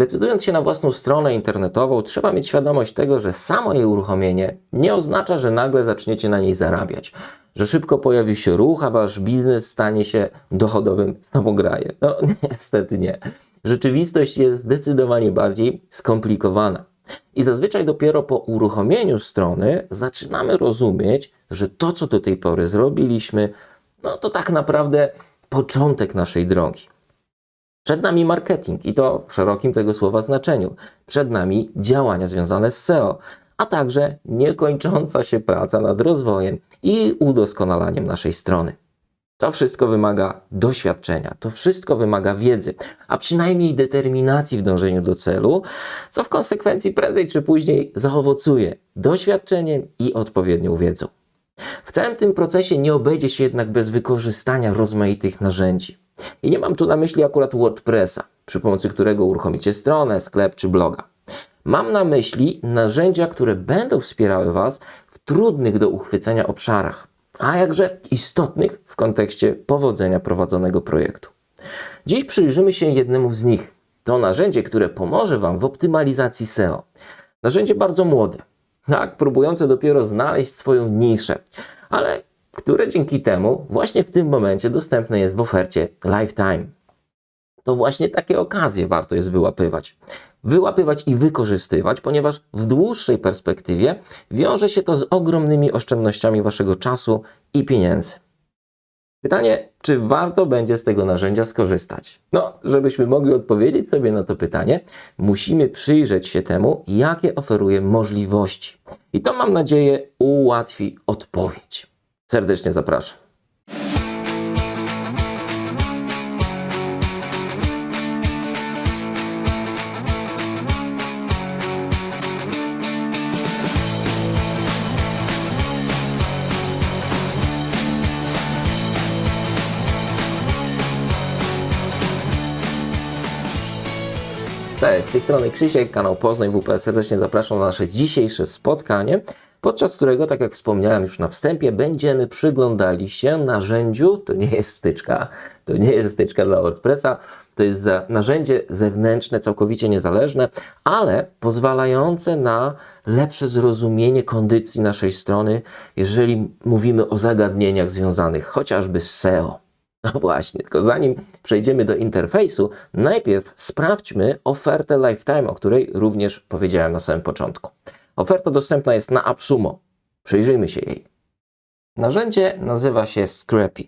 Decydując się na własną stronę internetową, trzeba mieć świadomość tego, że samo jej uruchomienie nie oznacza, że nagle zaczniecie na niej zarabiać, że szybko pojawi się ruch, a wasz biznes stanie się dochodowym samograjem. No niestety nie. Rzeczywistość jest zdecydowanie bardziej skomplikowana. I zazwyczaj dopiero po uruchomieniu strony zaczynamy rozumieć, że to, co do tej pory zrobiliśmy, no to tak naprawdę początek naszej drogi. Przed nami marketing i to w szerokim tego słowa znaczeniu. Przed nami działania związane z SEO, a także niekończąca się praca nad rozwojem i udoskonalaniem naszej strony. To wszystko wymaga doświadczenia, to wszystko wymaga wiedzy, a przynajmniej determinacji w dążeniu do celu, co w konsekwencji prędzej czy później zaowocuje doświadczeniem i odpowiednią wiedzą. W całym tym procesie nie obejdzie się jednak bez wykorzystania rozmaitych narzędzi. I nie mam tu na myśli akurat WordPressa, przy pomocy którego uruchomicie stronę, sklep czy bloga. Mam na myśli narzędzia, które będą wspierały Was w trudnych do uchwycenia obszarach, a jakże istotnych w kontekście powodzenia prowadzonego projektu. Dziś przyjrzymy się jednemu z nich. To narzędzie, które pomoże Wam w optymalizacji SEO. Narzędzie bardzo młode, tak, próbujące dopiero znaleźć swoją niszę, ale które dzięki temu właśnie w tym momencie dostępne jest w ofercie Lifetime. To właśnie takie okazje warto jest wyłapywać. Wyłapywać i wykorzystywać, ponieważ w dłuższej perspektywie wiąże się to z ogromnymi oszczędnościami Waszego czasu i pieniędzy. Pytanie, czy warto będzie z tego narzędzia skorzystać? No, żebyśmy mogli odpowiedzieć sobie na to pytanie, musimy przyjrzeć się temu, jakie oferuje możliwości. I to mam nadzieję ułatwi odpowiedź. Serdecznie zapraszam. Cześć, z tej strony Krzysiek, kanał Poznań WP. Serdecznie zapraszam na nasze dzisiejsze spotkanie, podczas którego, tak jak wspomniałem już na wstępie, będziemy przyglądali się narzędziu, to nie jest wtyczka, to nie jest wtyczka dla WordPressa, to jest narzędzie zewnętrzne, całkowicie niezależne, ale pozwalające na lepsze zrozumienie kondycji naszej strony, jeżeli mówimy o zagadnieniach związanych chociażby z SEO. No właśnie, tylko zanim przejdziemy do interfejsu, najpierw sprawdźmy ofertę Lifetime, o której również powiedziałem na samym początku. Oferta dostępna jest na AppSumo. Przyjrzyjmy się jej. Narzędzie nazywa się Scrappy.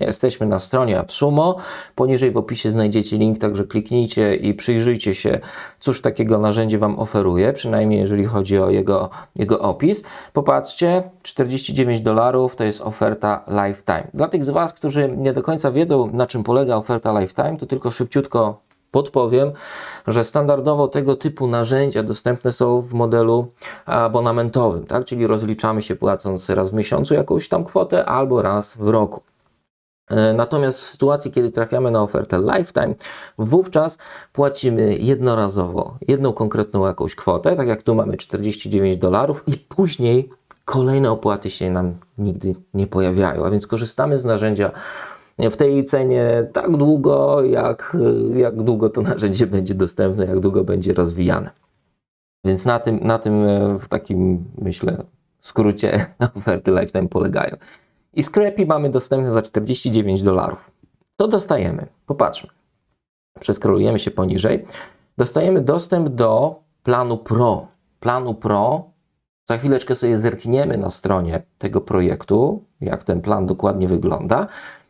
Jesteśmy na stronie AppSumo. Poniżej w opisie znajdziecie link, także kliknijcie i przyjrzyjcie się, cóż takiego narzędzie Wam oferuje, przynajmniej jeżeli chodzi o jego, jego opis. Popatrzcie, 49 dolarów to jest oferta Lifetime. Dla tych z Was, którzy nie do końca wiedzą, na czym polega oferta Lifetime, to tylko szybciutko podpowiem, że standardowo tego typu narzędzia dostępne są w modelu abonamentowym, tak? czyli rozliczamy się płacąc raz w miesiącu jakąś tam kwotę albo raz w roku. E, Natomiast w sytuacji, kiedy trafiamy na ofertę lifetime, wówczas płacimy jednorazowo jedną konkretną jakąś kwotę, tak jak tu mamy 49 dolarów i później kolejne opłaty się nam nigdy nie pojawiają, a więc korzystamy z narzędzia w tej cenie tak długo, jak, jak długo to narzędzie będzie dostępne, jak długo będzie rozwijane. Więc na tym, na tym e, w takim, myślę, skrócie oferty lifetime polegają. I Scrappy mamy dostępne za 49 dolarów. Co dostajemy? Popatrzmy. Przeskrolujemy się poniżej. Dostajemy dostęp do planu Pro. Planu Pro. Za chwileczkę sobie zerkniemy na stronie tego projektu, jak ten plan dokładnie wygląda.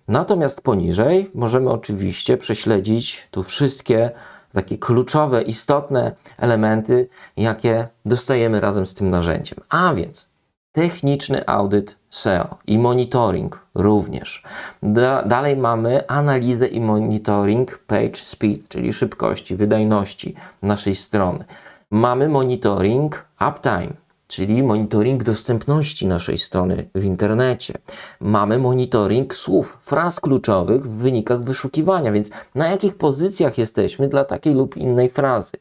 Natomiast poniżej możemy oczywiście prześledzić tu wszystkie takie kluczowe, istotne elementy, jakie dostajemy razem z tym narzędziem. A więc techniczny audyt SEO i monitoring również. Da, dalej mamy analizę i monitoring page speed, czyli szybkości, wydajności naszej strony. Mamy monitoring uptime, czyli monitoring dostępności naszej strony w internecie. Mamy monitoring słów, fraz kluczowych w wynikach wyszukiwania, więc na jakich pozycjach jesteśmy dla takiej lub innej frazy.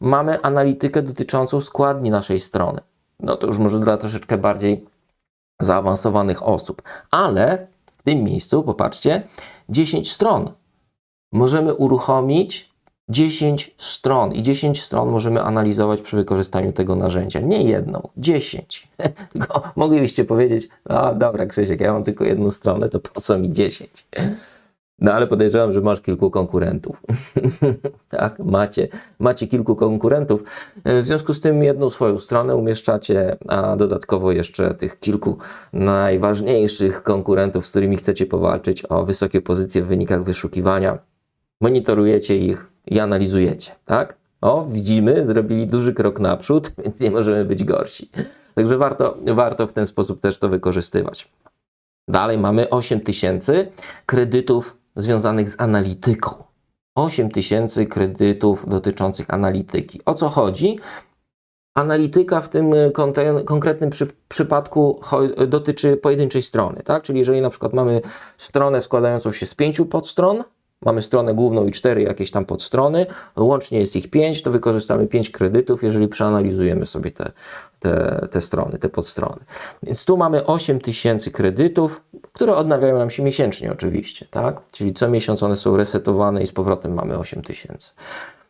Mamy analitykę dotyczącą składni naszej strony no to już może dla troszeczkę bardziej zaawansowanych osób. Ale w tym miejscu, popatrzcie, 10 stron. Możemy uruchomić 10 stron i 10 stron możemy analizować przy wykorzystaniu tego narzędzia. Nie jedną, 10. Tylko moglibyście powiedzieć, a dobra Krzysiek, ja mam tylko jedną stronę, to po co mi 10? No ale podejrzewam, że masz kilku konkurentów. tak, macie, macie kilku konkurentów. W związku z tym jedną swoją stronę umieszczacie, a dodatkowo jeszcze tych kilku najważniejszych konkurentów, z którymi chcecie powalczyć o wysokie pozycje w wynikach wyszukiwania. Monitorujecie ich i analizujecie, tak? O, widzimy, zrobili duży krok naprzód, więc nie możemy być gorsi. Także warto, warto w ten sposób też to wykorzystywać. Dalej mamy 8 tysięcy kredytów związanych z analityką. 8 tysięcy kredytów dotyczących analityki. O co chodzi? Analityka w tym konte- konkretnym przy- przypadku dotyczy pojedynczej strony, tak? Czyli jeżeli na przykład mamy stronę składającą się z pięciu podstron, mamy stronę główną i cztery jakieś tam podstrony, łącznie jest ich pięć, to wykorzystamy pięć kredytów, jeżeli przeanalizujemy sobie te, te, te strony, te podstrony. Więc tu mamy 8 tysięcy kredytów, które odnawiają nam się miesięcznie oczywiście, tak? Czyli co miesiąc one są resetowane i z powrotem mamy 8 tysięcy.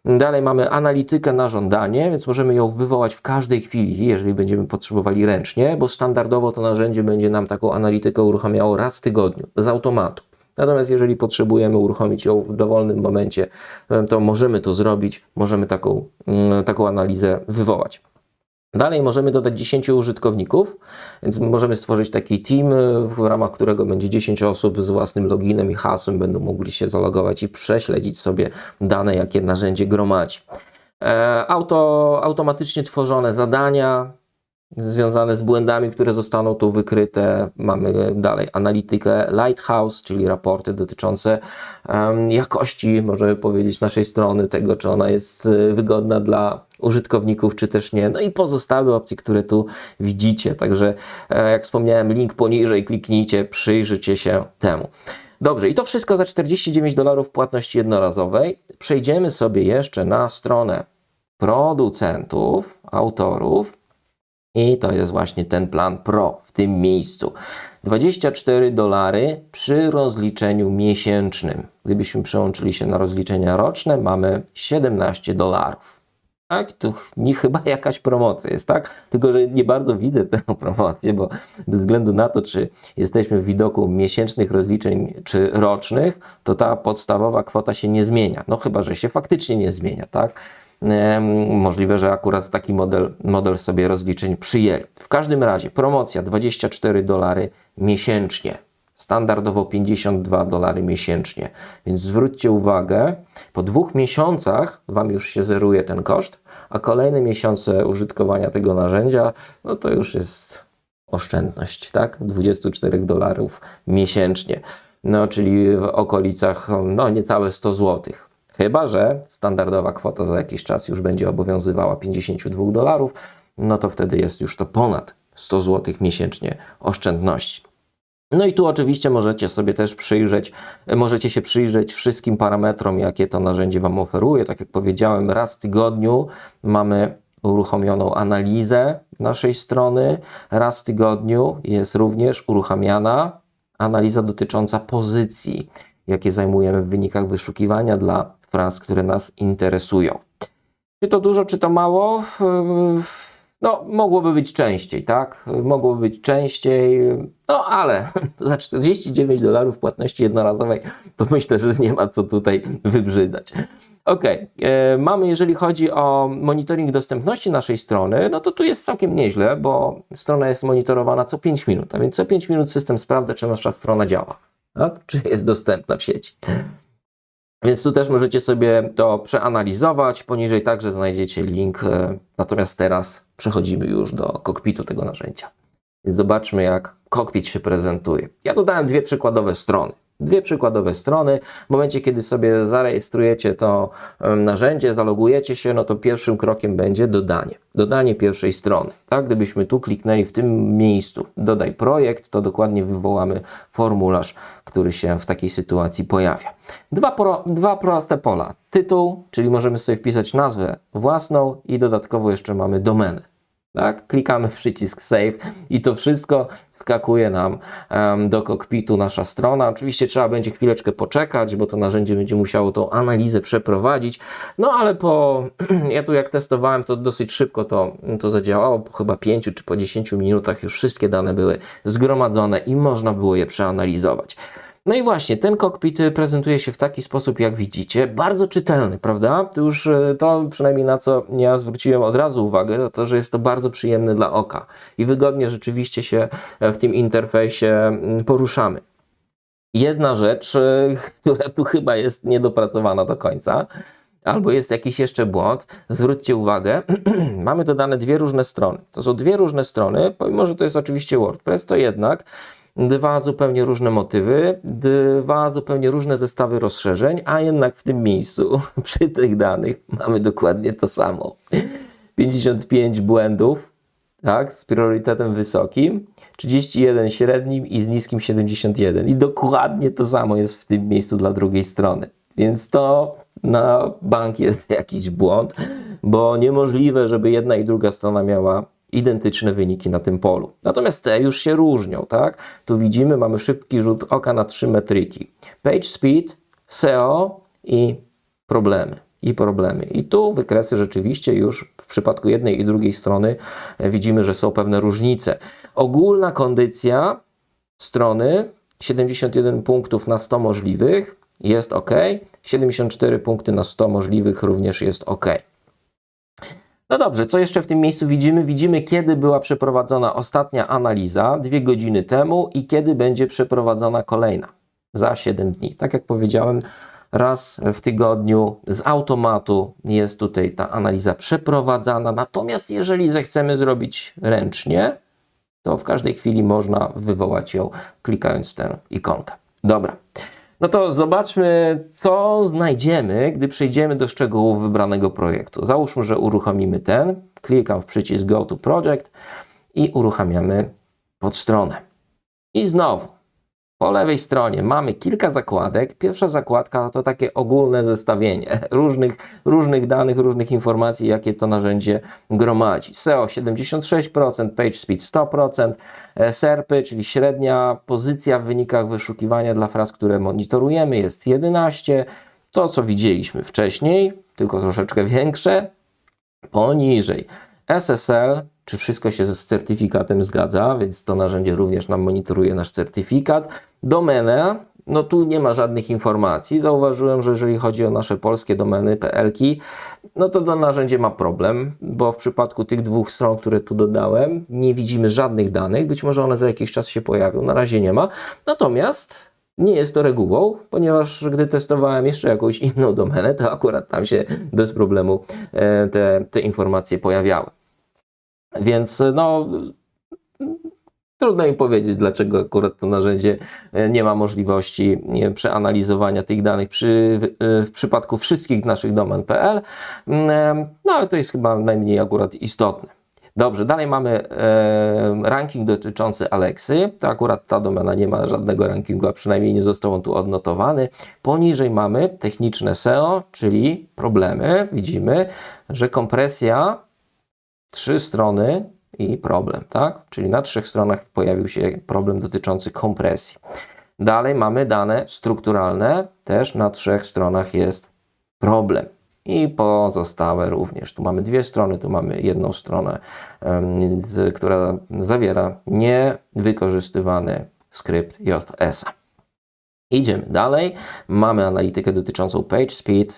Dalej mamy analitykę na żądanie, więc możemy ją wywołać w każdej chwili, jeżeli będziemy potrzebowali ręcznie, bo standardowo to narzędzie będzie nam taką analitykę uruchamiało raz w tygodniu, z automatu. Natomiast jeżeli potrzebujemy uruchomić ją w dowolnym momencie, to możemy to zrobić, możemy taką, mm, taką analizę wywołać. Dalej możemy dodać 10 użytkowników, więc możemy stworzyć taki team, w ramach którego będzie 10 osób z własnym loginem i hasłem, będą mogli się zalogować i prześledzić sobie dane, jakie narzędzie gromadzi. E, auto, automatycznie tworzone zadania, związane z błędami, które zostaną tu wykryte. Mamy dalej analitykę Lighthouse, czyli raporty dotyczące um, jakości, możemy powiedzieć, naszej strony, tego, czy ona jest y, wygodna dla użytkowników, czy też nie. No i pozostałe opcje, które tu widzicie. Także, e, jak wspomniałem, link poniżej, kliknijcie, przyjrzyjcie się temu. Dobrze, i to wszystko za 49 dolarów płatności jednorazowej. Przejdziemy sobie jeszcze na stronę producentów, autorów i to jest właśnie ten plan Pro w tym miejscu. 24 dolary przy rozliczeniu miesięcznym. Gdybyśmy przełączyli się na rozliczenia roczne, mamy 17 dolarów. Tak, tu nie chyba jakaś promocja jest, tak? Tylko, że nie bardzo widzę tę promocję, bo bez względu na to, czy jesteśmy w widoku miesięcznych rozliczeń, czy rocznych, to ta podstawowa kwota się nie zmienia. No chyba, że się faktycznie nie zmienia, tak? Możliwe, że akurat taki model, model sobie rozliczeń przyjęli. W każdym razie promocja 24 dolary miesięcznie. Standardowo 52 dolary miesięcznie. Więc zwróćcie uwagę, po dwóch miesiącach Wam już się zeruje ten koszt, a kolejne miesiące użytkowania tego narzędzia, no to już jest oszczędność, tak? 24 dolarów miesięcznie. No, czyli w okolicach, no niecałe 100 złotych. Chyba, że standardowa kwota za jakiś czas już będzie obowiązywała 52 dolarów, no to wtedy jest już to ponad 100 zł miesięcznie oszczędności. No i tu oczywiście możecie sobie też przyjrzeć, możecie się przyjrzeć wszystkim parametrom, jakie to narzędzie Wam oferuje. Tak jak powiedziałem, raz w tygodniu mamy uruchomioną analizę naszej strony. Raz w tygodniu jest również uruchamiana analiza dotycząca pozycji, jakie zajmujemy w wynikach wyszukiwania dla fraz, które nas interesują. Czy to dużo, czy to mało? No, mogłoby być częściej, tak? Mogłoby być częściej, no ale za 49 dolarów płatności jednorazowej, to myślę, że nie ma co tutaj wybrzydzać. Ok, e, mamy, jeżeli chodzi o monitoring dostępności naszej strony, no to tu jest całkiem nieźle, bo strona jest monitorowana co 5 minut, a więc co 5 minut system sprawdza, czy nasza strona działa, tak? czy jest dostępna w sieci. Więc tu też możecie sobie to przeanalizować. Poniżej także znajdziecie link. E, natomiast teraz przechodzimy już do kokpitu tego narzędzia. Więc zobaczmy, jak kokpit się prezentuje. Ja dodałem dwie przykładowe strony. Dwie przykładowe strony. W momencie, kiedy sobie zarejestrujecie to narzędzie, zalogujecie się, no to pierwszym krokiem będzie dodanie. Dodanie pierwszej strony. Tak, gdybyśmy tu kliknęli w tym miejscu, dodaj projekt, to dokładnie wywołamy formularz, który się w takiej sytuacji pojawia. Dwa, pro, dwa proste pola. Tytuł, czyli możemy sobie wpisać nazwę własną i dodatkowo jeszcze mamy domenę Tak? Klikamy przycisk Save i to wszystko skakuje nam em, do kokpitu nasza strona. Oczywiście trzeba będzie chwileczkę poczekać, bo to narzędzie będzie musiało tą analizę przeprowadzić. No ale po, ja tu jak testowałem, to dosyć szybko to, to zadziałało. Po chyba 5 czy po 10 minutach już wszystkie dane były zgromadzone i można było je przeanalizować. No i właśnie, ten kokpit y, prezentuje się w taki sposób, jak widzicie, bardzo czytelny, prawda? To już y, to przynajmniej na co ja zwróciłem od razu uwagę, to to, że jest to bardzo przyjemne dla oka i wygodnie rzeczywiście się e, w tym interfejsie mm, poruszamy. Jedna rzecz, y, która tu chyba jest niedopracowana do końca, albo jest jakiś jeszcze błąd, zwróćcie uwagę, mamy dodane dwie różne strony. To są dwie różne strony, pomimo że to jest oczywiście WordPress, to jednak dwa zupełnie różne motywy, dwa zupełnie różne zestawy rozszerzeń, a jednak w tym miejscu, przy tych danych, mamy dokładnie to samo. 55 błędów, tak, z priorytetem wysokim, 31 średnim i z niskim 71. I dokładnie to samo jest w tym miejscu dla drugiej strony. Więc to na bank jest jakiś błąd, bo niemożliwe, żeby jedna i druga strona miała identyczne wyniki na tym polu. Natomiast te już się różnią, tak? Tu widzimy, mamy szybki rzut oka na trzy metryki. Page speed, SEO i problemy. I problemy. I tu wykresy rzeczywiście już w przypadku jednej i drugiej strony e, widzimy, że są pewne różnice. Ogólna kondycja strony 71 punktów na 100 możliwych jest ok. 74 punkty na 100 możliwych również jest ok. No dobrze, co jeszcze w tym miejscu widzimy? Widzimy, kiedy była przeprowadzona ostatnia analiza, dwie godziny temu, i kiedy będzie przeprowadzona kolejna za 7 dni. Tak jak powiedziałem, raz w tygodniu z automatu jest tutaj ta analiza przeprowadzana. Natomiast jeżeli zechcemy zrobić ręcznie, to w każdej chwili można wywołać ją klikając w tę ikonkę. Dobra. No to zobaczmy, co znajdziemy, gdy przejdziemy do szczegółów wybranego projektu. Załóżmy, że uruchomimy ten, klikam w przycisk Go to Project i uruchamiamy podstronę. I znowu, po lewej stronie mamy kilka zakładek. Pierwsza zakładka to takie ogólne zestawienie różnych, różnych danych, różnych informacji, jakie to narzędzie gromadzi. SEO 76%, PageSpeed 100%, e, SERPy, czyli średnia pozycja w wynikach wyszukiwania dla fraz, które monitorujemy jest 11. To, co widzieliśmy wcześniej, tylko troszeczkę większe. Poniżej SSL, czy wszystko się z certyfikatem zgadza, więc to narzędzie również nam monitoruje nasz certyfikat. Domenę, no tu nie ma żadnych informacji. Zauważyłem, że jeżeli chodzi o nasze polskie domeny no to to narzędzie ma problem, bo w przypadku tych dwóch stron, które tu dodałem, nie widzimy żadnych danych. Być może one za jakiś czas się pojawią, na razie nie ma. Natomiast nie jest to regułą, ponieważ gdy testowałem jeszcze jakąś inną domenę, to akurat tam się bez problemu e, te, te informacje pojawiały. Więc no, trudno mi powiedzieć, dlaczego akurat to narzędzie e, nie ma możliwości przeanalizowania tych danych przy, w, w przypadku wszystkich naszych domen.pl, mm, no ale to jest chyba najmniej akurat istotne. Dobrze, dalej mamy e, ranking dotyczący Alexy. To akurat ta domena nie ma żadnego rankingu, a przynajmniej nie został on tu odnotowany. Poniżej mamy techniczne SEO, czyli problemy. Widzimy, że kompresja trzy strony i problem, tak? Czyli na trzech stronach pojawił się problem dotyczący kompresji. Dalej mamy dane strukturalne, też na trzech stronach jest problem. I pozostałe również. Tu mamy dwie strony, tu mamy jedną stronę, która zawiera niewykorzystywany skrypt JS-a. Idziemy dalej. Mamy analitykę dotyczącą page speed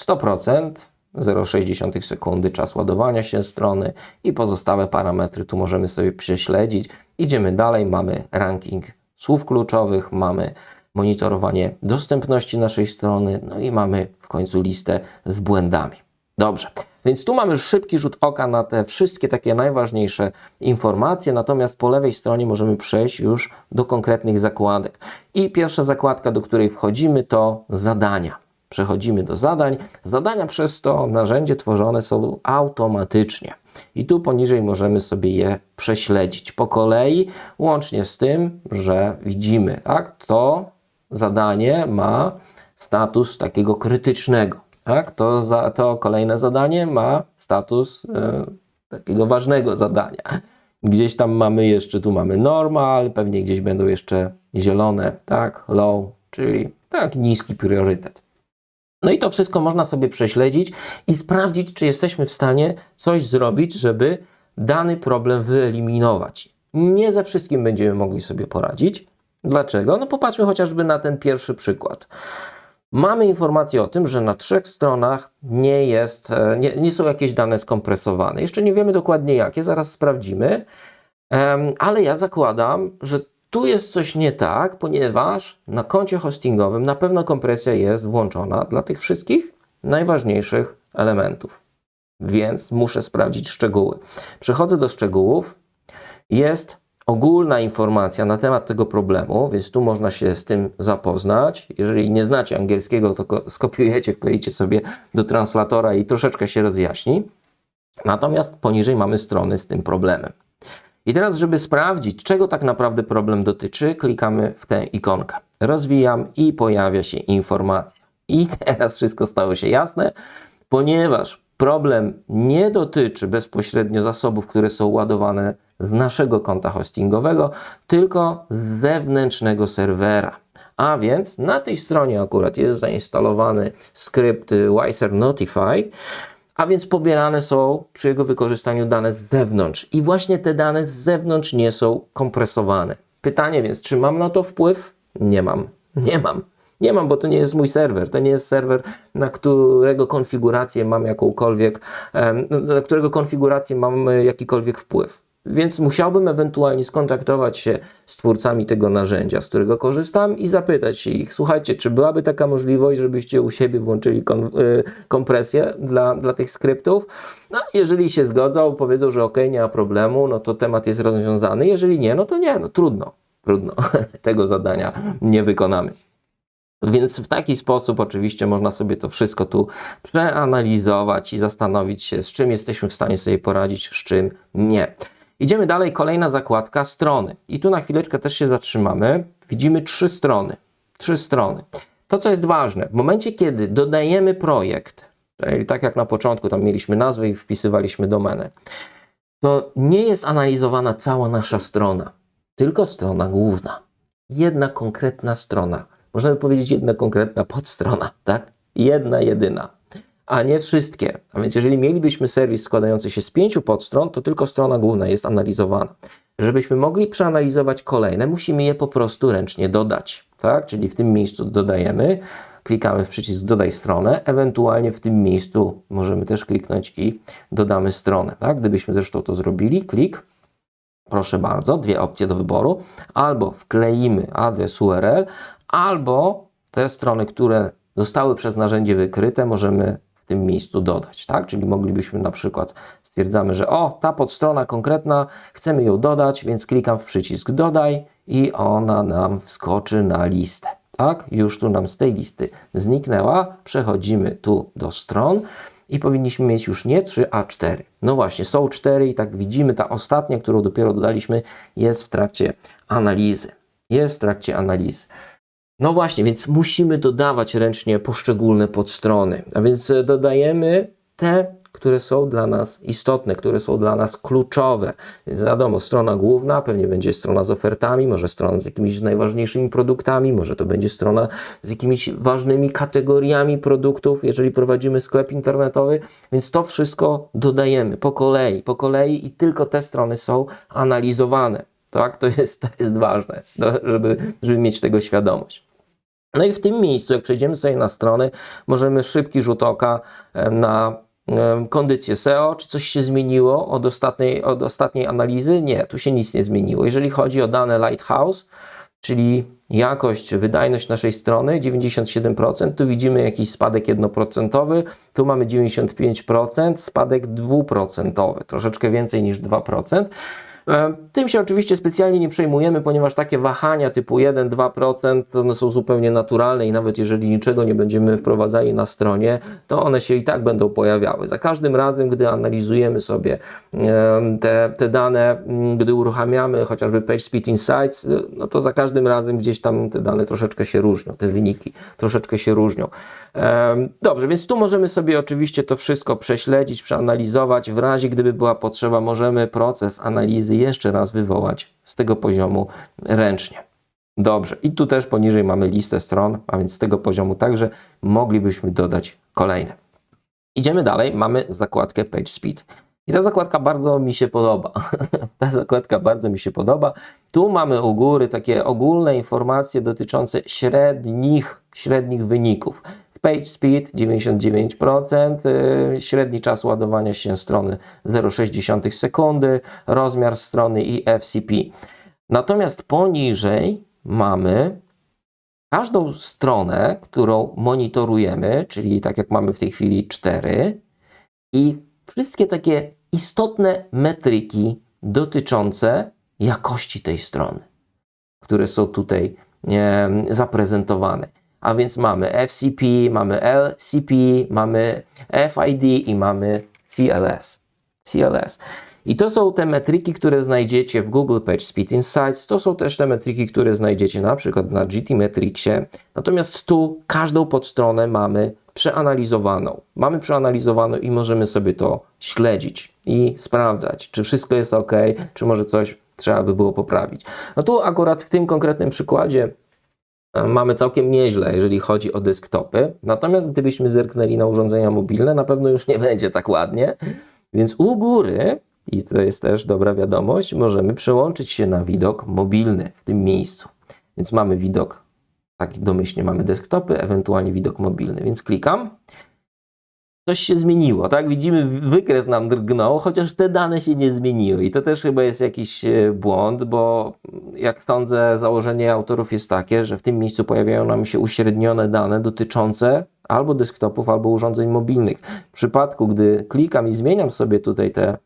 100%, 0,6 sekundy czas ładowania się strony i pozostałe parametry tu możemy sobie prześledzić. Idziemy dalej, mamy ranking słów kluczowych, mamy monitorowanie dostępności naszej strony, no i mamy w końcu listę z błędami. Dobrze, więc tu mamy szybki rzut oka na te wszystkie takie najważniejsze informacje, natomiast po lewej stronie możemy przejść już do konkretnych zakładek. I pierwsza zakładka, do której wchodzimy, to zadania przechodzimy do zadań. Zadania przez to narzędzie tworzone są automatycznie. I tu poniżej możemy sobie je prześledzić po kolei, łącznie z tym, że widzimy, tak, to zadanie ma status takiego krytycznego. Tak? To, za, to kolejne zadanie ma status y, takiego ważnego zadania. Gdzieś tam mamy jeszcze, tu mamy normal, pewnie gdzieś będą jeszcze zielone, tak, low, czyli tak niski priorytet. No i to wszystko można sobie prześledzić i sprawdzić, czy jesteśmy w stanie coś zrobić, żeby dany problem wyeliminować. Nie ze wszystkim będziemy mogli sobie poradzić. Dlaczego? No popatrzmy chociażby na ten pierwszy przykład. Mamy informację o tym, że na trzech stronach nie, jest, e, nie, nie są jakieś dane skompresowane. Jeszcze nie wiemy dokładnie jakie, zaraz sprawdzimy, ale ja zakładam, że tu jest coś nie tak, ponieważ na koncie hostingowym na pewno kompresja jest włączona dla tych wszystkich najważniejszych elementów. Więc muszę sprawdzić szczegóły. Przechodzę do szczegółów. Jest ogólna informacja na temat tego problemu, więc tu można się z tym zapoznać. Jeżeli nie znacie angielskiego, to ko- skopiujecie, wkleicie sobie do translatora i troszeczkę się rozjaśni. Natomiast poniżej mamy strony z tym problemem. I teraz, żeby sprawdzić, czego tak naprawdę problem dotyczy, klikamy w tę ikonkę. Rozwijam i pojawia się informacja. I teraz wszystko stało się jasne, ponieważ problem nie dotyczy bezpośrednio zasobów, które są ładowane z naszego konta hostingowego, tylko z zewnętrznego serwera. A więc na tej stronie akurat jest zainstalowany skrypt Wiser Notify, a więc pobierane są przy jego wykorzystaniu dane z zewnątrz. I właśnie te dane z zewnątrz nie są kompresowane. Pytanie więc, czy mam na to wpływ? Nie mam. Nie mam. Nie mam, bo to nie jest mój serwer. To nie jest serwer, na którego konfigurację mam jakąkolwiek, na którego konfigurację mam e, jakikolwiek wpływ. Więc musiałbym ewentualnie skontaktować się z twórcami tego narzędzia, z którego korzystam i zapytać się ich, słuchajcie, czy byłaby taka możliwość, żebyście u siebie włączyli y, kompresję dla, dla tych skryptów? No, jeżeli się zgodzą, powiedzą, że ok, nie ma problemu, no to temat jest rozwiązany. Jeżeli nie, no to nie, no trudno, trudno. tego zadania nie wykonamy. Więc w taki sposób oczywiście można sobie to wszystko tu przeanalizować i zastanowić się, z czym jesteśmy w stanie sobie poradzić, z czym nie. Idziemy dalej, kolejna zakładka strony. I tu na chwileczkę też się zatrzymamy. Widzimy trzy strony. Trzy strony. To, co jest ważne, w momencie, kiedy dodajemy projekt, czyli tak jak na początku, tam mieliśmy nazwę i wpisywaliśmy domenę, to nie jest analizowana cała nasza strona, tylko strona główna. Jedna konkretna strona. Można by powiedzieć jedna konkretna podstrona, tak? Jedna, jedyna a nie wszystkie. A więc jeżeli mielibyśmy serwis składający się z pięciu podstron, to tylko strona główna jest analizowana. Żebyśmy mogli przeanalizować kolejne, musimy je po prostu ręcznie dodać. Tak? Czyli w tym miejscu dodajemy, klikamy w przycisk dodaj stronę, ewentualnie w tym miejscu możemy też kliknąć i dodamy stronę. Tak? Gdybyśmy zresztą to zrobili, klik, proszę bardzo, dwie opcje do wyboru, albo wkleimy adres URL, albo te strony, które zostały przez narzędzie wykryte, możemy w tym miejscu dodać, tak? Czyli moglibyśmy na przykład stwierdzamy, że o, ta podstrona konkretna, chcemy ją dodać, więc klikam w przycisk dodaj i ona nam wskoczy na listę, tak? Już tu nam z tej listy zniknęła, przechodzimy tu do stron i powinniśmy mieć już nie 3, a 4. No właśnie, są 4 i tak widzimy, ta ostatnia, którą dopiero dodaliśmy, jest w trakcie analizy. Jest w trakcie analizy. No właśnie, więc musimy dodawać ręcznie poszczególne podstrony. A więc e, dodajemy te, które są dla nas istotne, które są dla nas kluczowe. Więc wiadomo, strona główna pewnie będzie strona z ofertami, może strona z jakimiś najważniejszymi produktami, może to będzie strona z jakimiś ważnymi kategoriami produktów, jeżeli prowadzimy sklep internetowy. Więc to wszystko dodajemy po kolei, po kolei i tylko te strony są analizowane. Tak, to jest, to jest ważne, żeby, żeby mieć tego świadomość. No i w tym miejscu, jak przejdziemy sobie na strony, możemy szybki rzut oka na kondycję SEO, czy coś się zmieniło od ostatniej, od ostatniej analizy? Nie, tu się nic nie zmieniło. Jeżeli chodzi o dane Lighthouse, czyli jakość, wydajność naszej strony 97%, tu widzimy jakiś spadek 1%, tu mamy 95%, spadek 2%, troszeczkę więcej niż 2%. E, Tym się oczywiście specjalnie nie przejmujemy, ponieważ takie wahania typu 1-2% one są zupełnie naturalne i nawet jeżeli niczego nie będziemy wprowadzali na stronie, to one się i tak będą pojawiały. Za każdym razem, gdy analizujemy sobie te, te dane, m, gdy uruchamiamy chociażby PageSpeed Insights, e, no to za każdym razem gdzieś tam te dane troszeczkę się różnią, te wyniki troszeczkę się różnią. Dobrze, więc tu możemy sobie oczywiście to wszystko prześledzić, przeanalizować. W razie gdyby była potrzeba, możemy proces analizy jeszcze raz wywołać z tego poziomu ręcznie. Dobrze, i tu też poniżej mamy listę stron, a więc z tego poziomu także moglibyśmy dodać kolejne. Idziemy dalej, mamy zakładkę Page Speed. I ta zakładka bardzo mi się podoba. ta zakładka bardzo mi się podoba. Tu mamy u góry takie ogólne informacje dotyczące średnich, średnich wyników. Page speed 99%, yy, średni czas ładowania się strony 0,6 sekundy, rozmiar strony i FCP. Natomiast poniżej mamy każdą stronę, którą monitorujemy, czyli tak jak mamy w tej chwili 4 i wszystkie takie istotne metryki dotyczące jakości tej strony, które są tutaj e, zaprezentowane. A więc mamy FCP, mamy LCP, mamy FID i mamy CLS. CLS. I to są te metryki, które znajdziecie w Google Page Speed Insights. To są też te metryki, które znajdziecie na przykład na GT Metricsie. Natomiast tu każdą podstronę mamy przeanalizowaną. Mamy przeanalizowaną i możemy sobie to śledzić i sprawdzać, czy wszystko jest ok, czy może coś trzeba by było poprawić. No tu akurat w tym konkretnym przykładzie mamy całkiem nieźle, jeżeli chodzi o desktopy. Natomiast gdybyśmy zerknęli na urządzenia mobilne, na pewno już nie będzie tak ładnie. Więc u góry, i to jest też dobra wiadomość, możemy przełączyć się na widok mobilny w tym miejscu. Więc mamy widok, tak domyślnie mamy desktopy, ewentualnie widok mobilny. Więc klikam. Coś się zmieniło, tak? Widzimy, wykres nam drgnął, chociaż te dane się nie zmieniły. I to też chyba jest jakiś e, błąd, bo jak sądzę, założenie autorów jest takie, że w tym miejscu pojawiają nam się uśrednione dane dotyczące albo desktopów, albo urządzeń mobilnych. W przypadku, gdy klikam i zmieniam sobie tutaj te,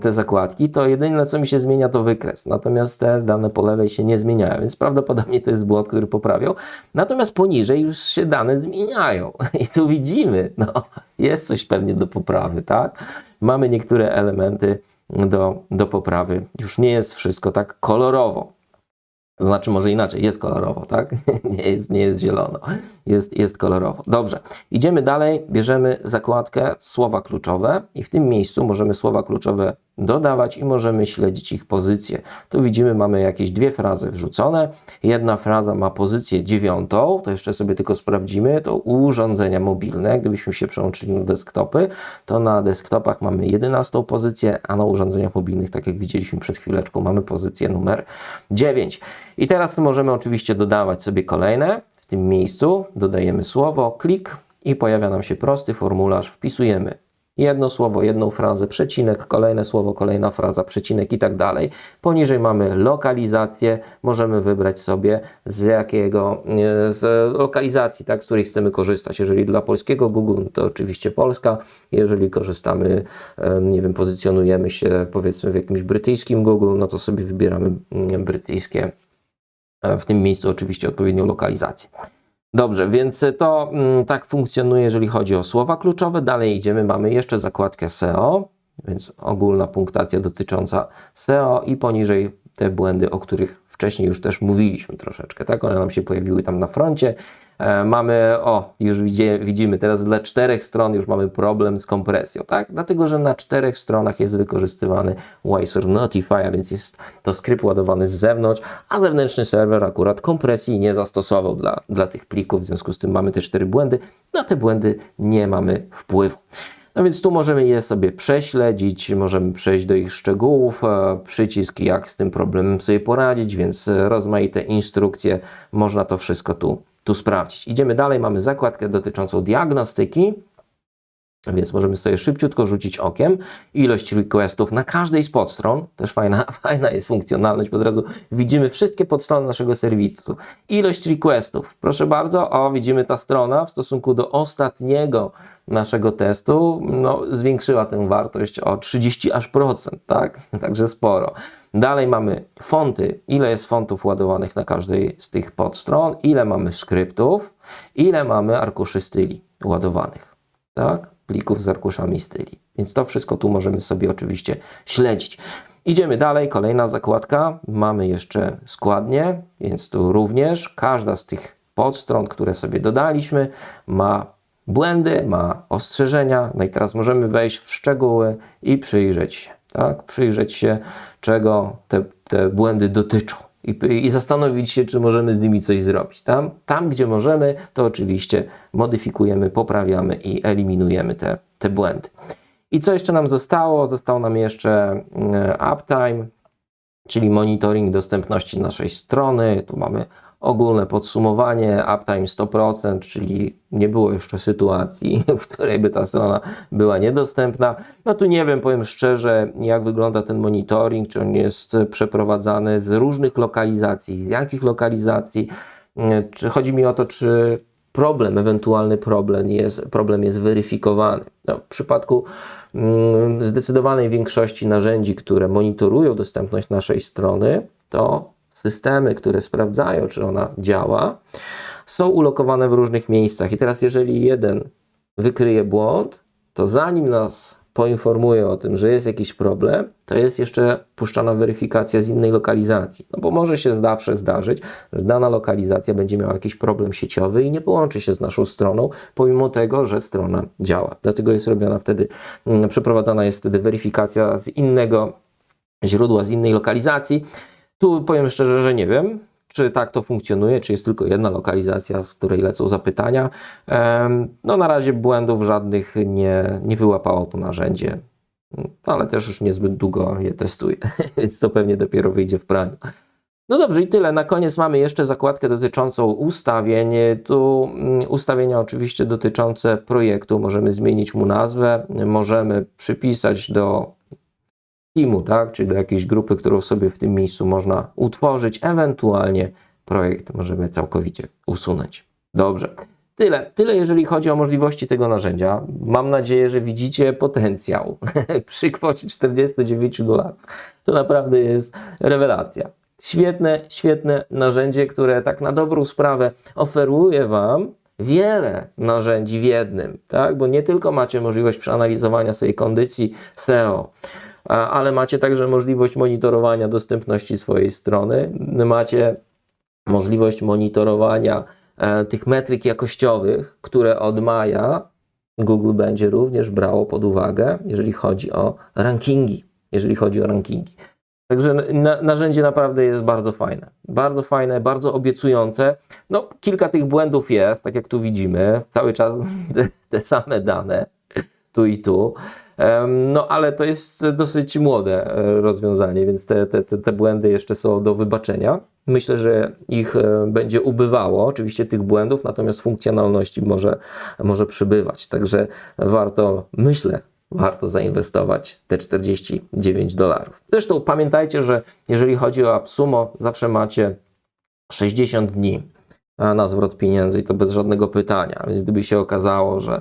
te zakładki, to jedyne co mi się zmienia to wykres. Natomiast te dane po lewej się nie zmieniają, więc prawdopodobnie to jest błąd, który poprawiał. Natomiast poniżej już się dane zmieniają. I tu widzimy, no, jest coś pewnie do poprawy, tak? Mamy niektóre elementy do, do poprawy. Już nie jest wszystko tak kolorowo. Znaczy, może inaczej, jest kolorowo, tak? Nie jest, nie jest zielono, jest, jest kolorowo. Dobrze, idziemy dalej, bierzemy zakładkę słowa kluczowe i w tym miejscu możemy słowa kluczowe dodawać i możemy śledzić ich pozycję. Tu widzimy, mamy jakieś dwie frazy wrzucone. Jedna fraza ma pozycję dziewiątą, to jeszcze sobie tylko sprawdzimy, to urządzenia mobilne. Gdybyśmy się przełączyli na desktopy, to na desktopach mamy jedenastą pozycję, a na urządzeniach mobilnych, tak jak widzieliśmy przed chwileczką, mamy pozycję numer 9. I teraz możemy oczywiście dodawać sobie kolejne. W tym miejscu dodajemy słowo, klik i pojawia nam się prosty formularz. Wpisujemy jedno słowo, jedną frazę, przecinek, kolejne słowo, kolejna fraza, przecinek i tak dalej. Poniżej mamy lokalizację. Możemy wybrać sobie z jakiego, e, z lokalizacji, tak, z której chcemy korzystać. Jeżeli dla polskiego Google, to oczywiście Polska. Jeżeli korzystamy, e, nie wiem, pozycjonujemy się powiedzmy w jakimś brytyjskim Google, no to sobie wybieramy mm, brytyjskie E, w tym miejscu oczywiście odpowiednią lokalizację. Dobrze, więc to mm, tak funkcjonuje, jeżeli chodzi o słowa kluczowe. Dalej idziemy, mamy jeszcze zakładkę SEO, więc ogólna punktacja dotycząca SEO i poniżej te błędy, o których wcześniej już też mówiliśmy troszeczkę, tak? One nam się pojawiły tam na froncie. E, mamy, o, już widzimy, teraz dla czterech stron już mamy problem z kompresją, tak? Dlatego, że na czterech stronach jest wykorzystywany Wiser Notify, a więc jest to skrypt ładowany z zewnątrz, a zewnętrzny serwer akurat kompresji nie zastosował dla, dla tych plików, w związku z tym mamy te cztery błędy. Na te błędy nie mamy wpływu. No więc tu możemy je sobie prześledzić, możemy przejść do ich szczegółów, e, przycisk jak z tym problemem sobie poradzić, więc rozmaite instrukcje, można to wszystko tu, tu sprawdzić. Idziemy dalej, mamy zakładkę dotyczącą diagnostyki. Więc możemy sobie szybciutko rzucić okiem ilość requestów na każdej z podstron. Też fajna, fajna jest funkcjonalność, bo od razu widzimy wszystkie podstrony naszego serwisu. Ilość requestów. Proszę bardzo, o widzimy ta strona w stosunku do ostatniego naszego testu, no, zwiększyła tę wartość o 30 aż procent, tak? Także sporo. Dalej mamy fonty, ile jest fontów ładowanych na każdej z tych podstron, ile mamy skryptów, ile mamy arkuszy styli ładowanych, tak? Plików z arkuszami styli. Więc to wszystko tu możemy sobie oczywiście śledzić. Idziemy dalej, kolejna zakładka. Mamy jeszcze składnie, więc tu również każda z tych podstron, które sobie dodaliśmy, ma błędy, ma ostrzeżenia. No i teraz możemy wejść w szczegóły i przyjrzeć się, tak? Przyjrzeć się, czego te, te błędy dotyczą. I, I zastanowić się, czy możemy z nimi coś zrobić. Tam, tam, gdzie możemy, to oczywiście modyfikujemy, poprawiamy i eliminujemy te, te błędy. I co jeszcze nam zostało? Został nam jeszcze mm, uptime, czyli monitoring dostępności naszej strony. Tu mamy ogólne podsumowanie, uptime 100%, czyli nie było jeszcze sytuacji, w której by ta strona była niedostępna. No tu nie wiem, powiem szczerze, jak wygląda ten monitoring, czy on jest przeprowadzany z różnych lokalizacji, z jakich lokalizacji, czy chodzi mi o to, czy problem, ewentualny problem jest, problem jest weryfikowany. No, w przypadku mm, zdecydowanej większości narzędzi, które monitorują dostępność naszej strony, to systemy, które sprawdzają, czy ona działa, są ulokowane w różnych miejscach. I teraz, jeżeli jeden wykryje błąd, to zanim nas poinformuje o tym, że jest jakiś problem, to jest jeszcze puszczana weryfikacja z innej lokalizacji. No bo może się zawsze zdarzyć, że dana lokalizacja będzie miała jakiś problem sieciowy i nie połączy się z naszą stroną, pomimo tego, że strona działa. Dlatego jest robiona wtedy, mm, przeprowadzana jest wtedy weryfikacja z innego źródła, z innej lokalizacji. Tu powiem szczerze, że nie wiem, czy tak to funkcjonuje, czy jest tylko jedna lokalizacja, z której lecą zapytania. No na razie błędów żadnych nie, nie wyłapało to narzędzie, ale też już niezbyt długo je testuję, więc to pewnie dopiero wyjdzie w praniu. No dobrze, i tyle. Na koniec mamy jeszcze zakładkę dotyczącą ustawień. Tu mm, ustawienia oczywiście dotyczące projektu. Możemy zmienić mu nazwę, możemy przypisać do teamu, tak? czyli do jakiejś grupy, którą sobie w tym miejscu można utworzyć, ewentualnie projekt możemy całkowicie usunąć. Dobrze. Tyle, tyle jeżeli chodzi o możliwości tego narzędzia. Mam nadzieję, że widzicie potencjał przy kwocie 49 dolarów. To naprawdę jest rewelacja. Świetne, świetne narzędzie, które tak na dobrą sprawę oferuje Wam wiele narzędzi w jednym, tak? Bo nie tylko macie możliwość przeanalizowania swojej kondycji SEO, ale macie także możliwość monitorowania dostępności swojej strony. Macie możliwość monitorowania e, tych metryk jakościowych, które od maja Google będzie również brało pod uwagę, jeżeli chodzi o rankingi. Jeżeli chodzi o rankingi. Także na, narzędzie naprawdę jest bardzo fajne. Bardzo fajne, bardzo obiecujące. No, kilka tych błędów jest, tak jak tu widzimy, cały czas te same dane, tu i tu. No ale to jest dosyć młode e, rozwiązanie, więc te, te, te błędy jeszcze są do wybaczenia. Myślę, że ich e, będzie ubywało, oczywiście tych błędów, natomiast funkcjonalności może, może przybywać. Także warto, myślę, warto zainwestować te 49 dolarów. Zresztą pamiętajcie, że jeżeli chodzi o AppSumo, zawsze macie 60 dni na zwrot pieniędzy i to bez żadnego pytania. Więc gdyby się okazało, że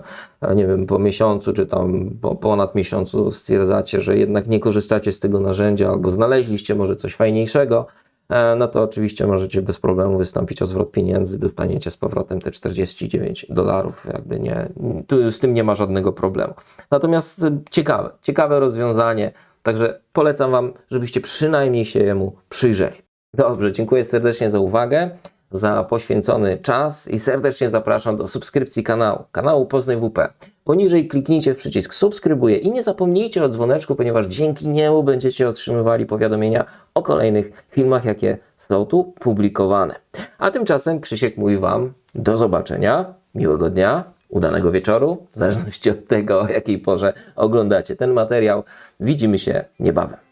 nie wiem, po miesiącu czy tam po ponad miesiącu stwierdzacie, że jednak nie korzystacie z tego narzędzia albo znaleźliście może coś fajniejszego, e, no to oczywiście możecie bez problemu wystąpić o zwrot pieniędzy, dostaniecie z powrotem te 49 dolarów, jakby nie, tu z tym nie ma żadnego problemu. Natomiast ciekawe, ciekawe rozwiązanie, także polecam Wam, żebyście przynajmniej się jemu przyjrzeli. Dobrze, dziękuję serdecznie za uwagę za poświęcony czas i serdecznie zapraszam do subskrypcji kanału, kanału Poznań WP. Poniżej kliknijcie w przycisk subskrybuję i nie zapomnijcie o dzwoneczku, ponieważ dzięki niemu będziecie otrzymywali powiadomienia o kolejnych filmach, jakie są tu publikowane. A tymczasem Krzysiek mówi Wam do zobaczenia, miłego dnia, udanego wieczoru, w zależności od tego, o jakiej porze oglądacie ten materiał. Widzimy się niebawem.